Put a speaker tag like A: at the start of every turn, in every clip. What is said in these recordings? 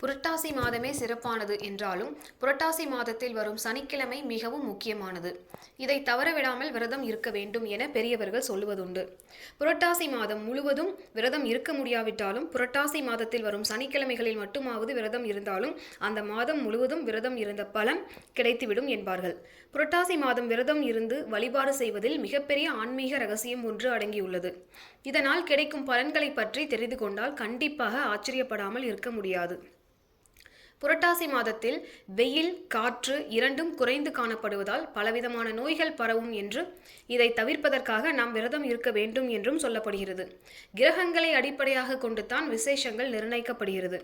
A: புரட்டாசி மாதமே சிறப்பானது என்றாலும் புரட்டாசி மாதத்தில் வரும் சனிக்கிழமை மிகவும் முக்கியமானது. இதை தவறவிடாமல் விரதம் இருக்க வேண்டும் என பெரியவர்கள் சொல்லுவதுண்டு. புரட்டாசி மாதம் முழுவதும் விரதம் இருக்க முடியாவிட்டாலும் புரட்டாசி மாதத்தில் வரும் சனிக்கிழமைகளில் மட்டுமாவது விரதம் இருந்தாலும் அந்த மாதம் முழுவதும் விரதம் இருந்த பலன் கிடைத்துவிடும் என்பார்கள். புரட்டாசி மாதம் விரதம் இருந்து வழிபாடு செய்வதில் மிகப்பெரிய ஆன்மீக ரகசியம் ஒன்று அடங்கியுள்ளது. இதனால் கிடைக்கும் பலன்களை பற்றி தெரிந்து கொண்டால் கண்டிப்பாக ஆச்சரியப்படாமல் இருக்க முடியாது. புரட்டாசி மாதத்தில் வெயில் காற்று இரண்டும் குறைந்து காணப்படுவதால் பலவிதமான நோய்கள் பரவும் என்று இதை தவிர்ப்பதற்காக நாம் விரதம் இருக்க வேண்டும் என்றும் சொல்லப்படுகிறது. கிரகங்களை அடிப்படையாக கொண்டுதான் விசேஷங்கள் நிர்ணயிக்கப்படுகிறது.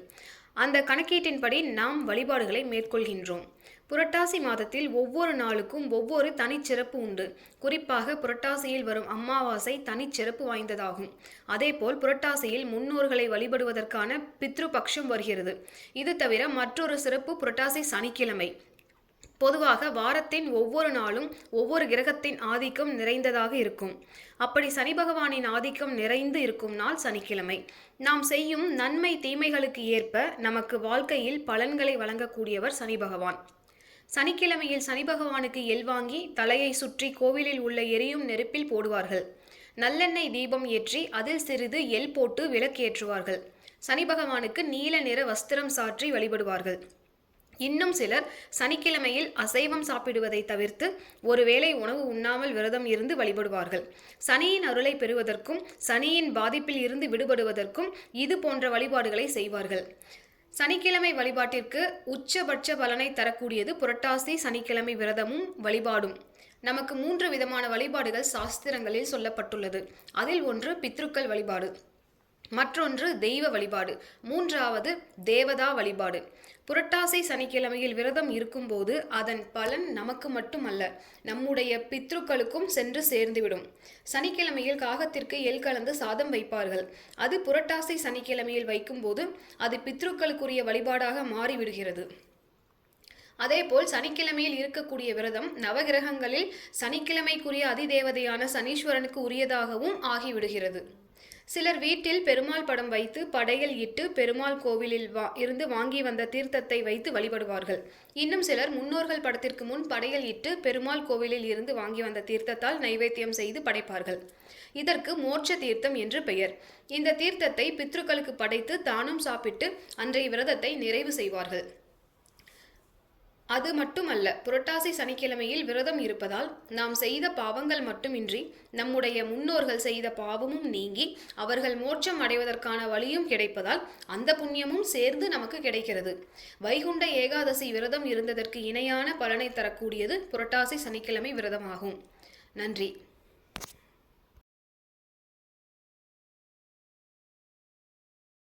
A: அந்த கணக்கீட்டின்படி நாம் வழிபாடுகளை மேற்கொள்கின்றோம். புரட்டாசி மாதத்தில் ஒவ்வொரு நாளுக்கும் ஒவ்வொரு தனிச்சிறப்பு உண்டு. குறிப்பாக புரட்டாசியில் வரும் அமாவாசை தனிச்சிறப்பு வாய்ந்ததாகும். அதேபோல் புரட்டாசியில் முன்னோர்களை வழிபடுவதற்கான பித்ரு பக்ஷம் வருகிறது. இது தவிர மற்றொரு சிறப்பு புரட்டாசி சனிக்கிழமை. பொதுவாக வாரத்தின் ஒவ்வொரு நாளும் ஒவ்வொரு கிரகத்தின் ஆதிக்கம் நிறைந்ததாக இருக்கும். அப்படி சனி பகவானின் ஆதிக்கம் நிறைந்து இருக்கும் நாள் சனிக்கிழமை. நாம் செய்யும் நன்மை தீமைகளுக்கு ஏற்ப நமக்கு வாழ்க்கையில் பலன்களை வழங்கக்கூடியவர் சனி பகவான். சனிக்கிழமையில் சனி பகவானுக்கு எல் வாங்கி தலையை சுற்றி கோவிலில் உள்ள எரியும் நெருப்பில் போடுவார்கள். நல்லெண்ணெய் தீபம் ஏற்றி அதில் சிறிது எல் போட்டு விளக்கேற்றுவார்கள். சனி பகவானுக்கு நீல நிற வஸ்திரம் சாற்றி வழிபடுவார்கள். இன்னும் சிலர் சனிக்கிழமையில் அசைவம் சாப்பிடுவதை தவிர்த்து ஒருவேளை உணவு உண்ணாமல் விரதம் இருந்து வழிபடுவார்கள். சனியின் அருளை பெறுவதற்கும் சனியின் பாதிப்பில் இருந்து விடுபடுவதற்கும் இது போன்ற வழிபாடுகளை செய்வார்கள். சனிக்கிழமை வழிபாட்டிற்கு உச்சபட்ச பலனை தரக்கூடியது புரட்டாசி சனிக்கிழமை விரதமும் வழிபாடும். நமக்கு மூன்று விதமான வழிபாடுகள் சாஸ்திரங்களில் சொல்லப்பட்டுள்ளது. அதில் ஒன்று பித்ருக்கள் வழிபாடு. மற்றொன்று தெய்வ வழிபாடு. மூன்றாவது தேவதா வழிபாடு. புரட்டாசி சனிக்கிழமையில் விரதம் இருக்கும்போது அதன் பலன் நமக்கு மட்டுமல்ல நம்முடைய பித்ருக்களுக்கும் சென்று சேர்ந்துவிடும். சனிக்கிழமையில் காகத்திற்கு எல் கலந்து சாதம் வைப்பார்கள். அது புரட்டாசி சனிக்கிழமையில் வைக்கும்போது அது பித்ருக்களுக்குரிய வழிபாடாக மாறிவிடுகிறது. அதேபோல் சனிக்கிழமையில் இருக்கக்கூடிய விரதம் நவகிரகங்களில் சனிக்கிழமைக்குரிய அதிதேவதையான சனீஸ்வரனுக்கு உரியதாகவும் ஆகிவிடுகிறது. சிலர் வீட்டில் பெருமாள் படம் வைத்து படையல் இட்டு பெருமாள் கோவிலில் வா இருந்து வாங்கி வந்த தீர்த்தத்தை வைத்து வழிபடுவார்கள். இன்னும் சிலர் முன்னோர்கள் படத்திற்கு முன் படையல் இட்டு பெருமாள் கோவிலில் இருந்து வாங்கி வந்த தீர்த்தத்தால் நைவேத்தியம் செய்து படைப்பார்கள். இதற்கு மோட்ச தீர்த்தம் என்று பெயர். இந்த தீர்த்தத்தை பித்ருக்களுக்கு படைத்து தானும் சாப்பிட்டு அன்றைய விரதத்தை நிறைவு செய்வார்கள். அது மட்டுமல்ல புரட்டாசி சனிக்கிழமையில் விரதம் இருப்பதால் நாம் செய்த பாவங்கள் மட்டுமின்றி நம்முடைய முன்னோர்கள் செய்த பாவமும் நீங்கி அவர்கள் மோட்சம் அடைவதற்கான வழியும் கிடைப்பதால் அந்த புண்ணியமும் சேர்ந்து நமக்கு கிடைக்கிறது. வைகுண்ட ஏகாதசி விரதம் இருந்ததற்கு இணையான பலனை தரக்கூடியது புரட்டாசி சனிக்கிழமை விரதமாகும். நன்றி.